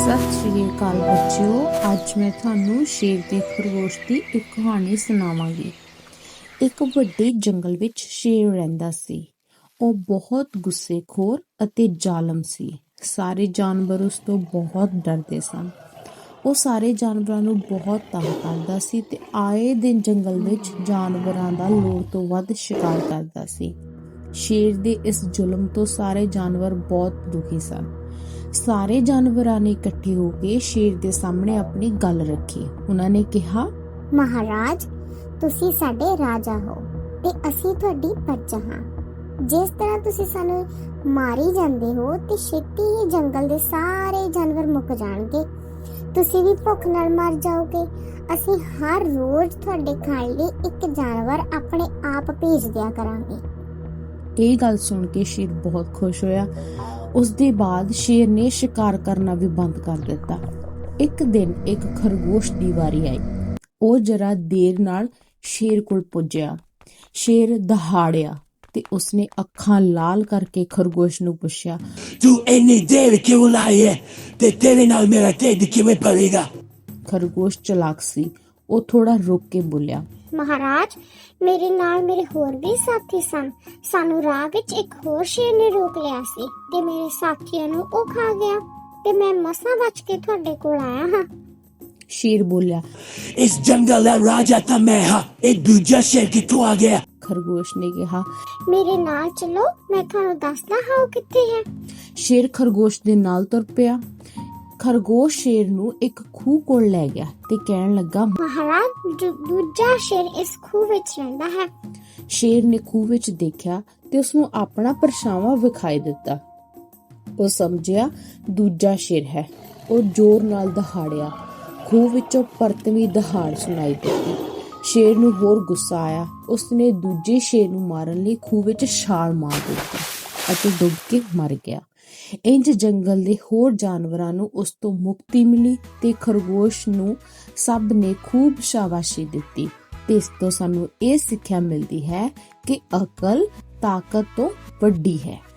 ਸਤਿ ਸ਼੍ਰੀ ਅਕਾਲ ਬੱਚਿਓ। ਅੱਜ ਮੈਂ ਤੁਹਾਨੂੰ ਸ਼ੇਰ ਦੇ ਖਰਗੋਸ਼ ਦੀ ਇੱਕ ਕਹਾਣੀ ਸੁਣਾਵਾਂਗੀ। ਇੱਕ ਵੱਡੇ ਜੰਗਲ ਵਿੱਚ ਸ਼ੇਰ ਰਹਿੰਦਾ ਸੀ। ਉਹ ਬਹੁਤ ਗੁੱਸੇਖੋਰ ਅਤੇ ਜ਼ਾਲਮ ਸੀ। ਸਾਰੇ ਜਾਨਵਰ ਉਸ ਤੋਂ ਬਹੁਤ ਡਰਦੇ ਸਨ। ਉਹ ਸਾਰੇ ਜਾਨਵਰਾਂ ਨੂੰ ਬਹੁਤ ਤੰਗ ਕਰਦਾ ਸੀ ਤੇ ਆਏ ਦਿਨ ਜੰਗਲ ਵਿੱਚ ਜਾਨਵਰਾਂ ਦਾ ਲੋੜ ਤੋਂ ਵੱਧ ਸ਼ਿਕਾਰ ਕਰਦਾ ਸੀ। ਸ਼ੇਰ ਦੇ ਇਸ ਜ਼ੁਲਮ ਤੋਂ ਸਾਰੇ ਜਾਨਵਰ ਬਹੁਤ ਦੁਖੀ ਸਨ। ਸਾਰੇ ਜਾਨਵਰਾਂ ਨੇ ਇਕੱਠੇ ਹੋ ਕੇ ਸ਼ੇਰ ਦੇ ਸਾਹਮਣੇ ਆਪਣੀ ਗੱਲ ਰੱਖੀ। ਉਹਨਾਂ ਨੇ ਕਿਹਾ ਮਹਾਰਾਜ ਤੁਸੀਂ ਸਾਡੇ ਰਾਜਾ ਹੋ ਤੇ ਅਸੀਂ ਤੁਹਾਡੀ ਪ੍ਰਜਾ ਹਾਂ। ਜਿਸ ਤਰ੍ਹਾਂ ਤੁਸੀਂ ਸਾਨੂੰ ਮਾਰੀ ਜਾਂਦੇ ਹੋ ਤੇ ਛੇਤੀ ਹੀ ਜੰਗਲ ਦੇ ਸਾਰੇ ਜਾਨਵਰ ਮੁੱਕ ਜਾਣਗੇ। ਤੁਸੀਂ ਵੀ ਭੁੱਖ ਨਾਲ ਮਰ ਜਾਓਗੇ। ਅਸੀਂ ਹਰ ਰੋਜ਼ ਤੁਹਾਡੇ ਖਾਣ ਲਈ ਇੱਕ ਜਾਨਵਰ ਆਪਣੇ ਆਪ ਭੇਜ ਦਿਆ ਕਰਾਂਗੇ। ਇਹ ਗੱਲ ਸੁਣ ਕੇ ਸ਼ੇਰ ਬਹੁਤ ਖੁਸ਼ ਹੋਇਆ। ਉਸ ਦੇ ਬਾਅਦ ਸ਼ੇਰ ਨੇ ਸ਼ਿਕਾਰ ਕਰਨਾ ਵੀ ਬੰਦ ਕਰ ਦਿੱਤਾ। ਇੱਕ ਦਿਨ ਇੱਕ ਖਰਗੋਸ਼ ਦੀ ਵਾਰੀ ਆਈ। ਉਹ ਜਰਾ ਦੇਰ ਨਾਲ ਸ਼ੇਰ ਕੋਲ ਪੁੱਜਿਆ। ਸ਼ੇਰ ਦਹਾੜਿਆ ਤੇ ਉਸਨੇ ਅੱਖਾਂ ਲਾਲ ਕਰਕੇ ਖਰਗੋਸ਼ ਨੂੰ ਪੁੱਛਿਆ ਤੂੰ ਇੰਨੀ ਦੇਰ ਕਿਉਂ ਲਾਈ ਹੈ ਤੇ ਤੇਰੇ ਨਾਲ ਮੇਰਾ ਢਿੱਡ ਕਿਵੇਂ ਭਰੇਗਾ? ਖਰਗੋਸ਼ ਚਲਾਕ ਸੀ। ਉਹ ਥੋੜਾ ਰੁਕ ਕੇ ਬੋਲਿਆ ਮਹਾਰਾਜ ਮੇਰੇ ਨਾਲ ਮੇਰੇ ਹੋਰ ਵੀ ਸਾਥੀ ਸਨ। ਸਾਨੂੰ ਰਾਹ ਵਿੱਚ ਇੱਕ ਹੋਰ ਸ਼ੇਰ ਨੇ ਰੋਕ ਲਿਆ ਸੀ ਤੇ ਮੇਰੇ ਸਾਥੀਆਂ ਨੂੰ ਉਹ ਖਾ ਗਿਆ ਤੇ ਮੈਂ ਮਸਾਂ ਬਚ ਕੇ ਤੁਹਾਡੇ ਕੋਲ ਆਇਆ ਹਾਂ। ਸ਼ੇਰ ਬੋਲਿਆ ਇਸ ਜੰਗਲ ਦਾ ਰਾਜਾ ਤਾਂ ਮੈਂ ਹਾਂ। ਇਹ ਦੂਜਾ ਸ਼ੇਰ ਕਿੱਥੋਂ ਆ ਗਿਆ? ਖਰਗੋਸ਼ ਨੇ ਕਿਹਾ ਮੇਰੇ ਨਾਲ ਚਲੋ ਮੈਂ ਤੁਹਾਨੂੰ ਦੱਸਦਾ ਹਾਂ ਉਹ ਕਿੱਥੇ ਹੈ। ਸ਼ੇਰ ਖਰਗੋਸ਼ ਦੇ ਨਾਲ ਤੁਰ ਪਿਆ। ਖਰਗੋਸ਼ ਸ਼ੇਰ ਨੂੰ ਇੱਕ ਖੂਹ ਕੋਲ ਲੈ ਗਿਆ ਤੇ ਕਹਿਣ ਲੱਗਾ ਮਹਾਰਾਜ ਦੂ- ਦੂਜਾ ਸ਼ੇਰ ਇਸ ਖੂਹ ਵਿੱਚ ਰਹਿੰਦਾ ਹੈ। ਸ਼ੇਰ ਨੇ ਖੂਹ ਵਿੱਚ ਦੇਖਿਆ ਤੇ ਉਸ ਨੂੰ ਆਪਣਾ ਪਰਛਾਵਾਂ ਵਿਖਾਈ ਦਿੱਤਾ। ਉਹ ਸਮਝਿਆ ਦੂਜਾ ਸ਼ੇਰ ਹੈ। ਉਹ ਜ਼ੋਰ ਨਾਲ ਦਹਾੜਿਆ। ਖੂਹ ਵਿੱਚੋਂ ਪਰਤਵੀਂ ਦਹਾੜ ਸੁਣਾਈ ਦਿੱਤੀ। ਸ਼ੇਰ ਨੂੰ ਹੋਰ ਗੁੱਸਾ ਆਇਆ। ਉਸਨੇ ਦੂਜੇ ਸ਼ੇਰ ਨੂੰ ਮਾਰਨ ਲਈ ਖੂਹ ਵਿੱਚ ਛਾਲ ਮਾਰ ਦਿੱਤੀ ਅਤੇ ਡੁੱਬ ਕੇ ਮਰ ਗਿਆ। ਇੰਜ ਜੰਗਲ ਦੇ ਹੋਰ ਜਾਨਵਰਾਂ ਨੂੰ ਉਸ ਤੋਂ ਮੁਕਤੀ ਮਿਲੀ ਤੇ ਖਰਗੋਸ਼ ਨੂੰ ਸਭ ਨੇ ਖੂਬ ਸ਼ਾਬਾਸ਼ੀ ਦਿੱਤੀ। ਤੇ ਇਸ ਤੋਂ ਸਾਨੂੰ ਇਹ ਸਿੱਖਿਆ ਮਿਲਦੀ ਹੈ ਕਿ ਅਕਲ ਤਾਕਤ ਤੋਂ ਵੱਡੀ ਹੈ।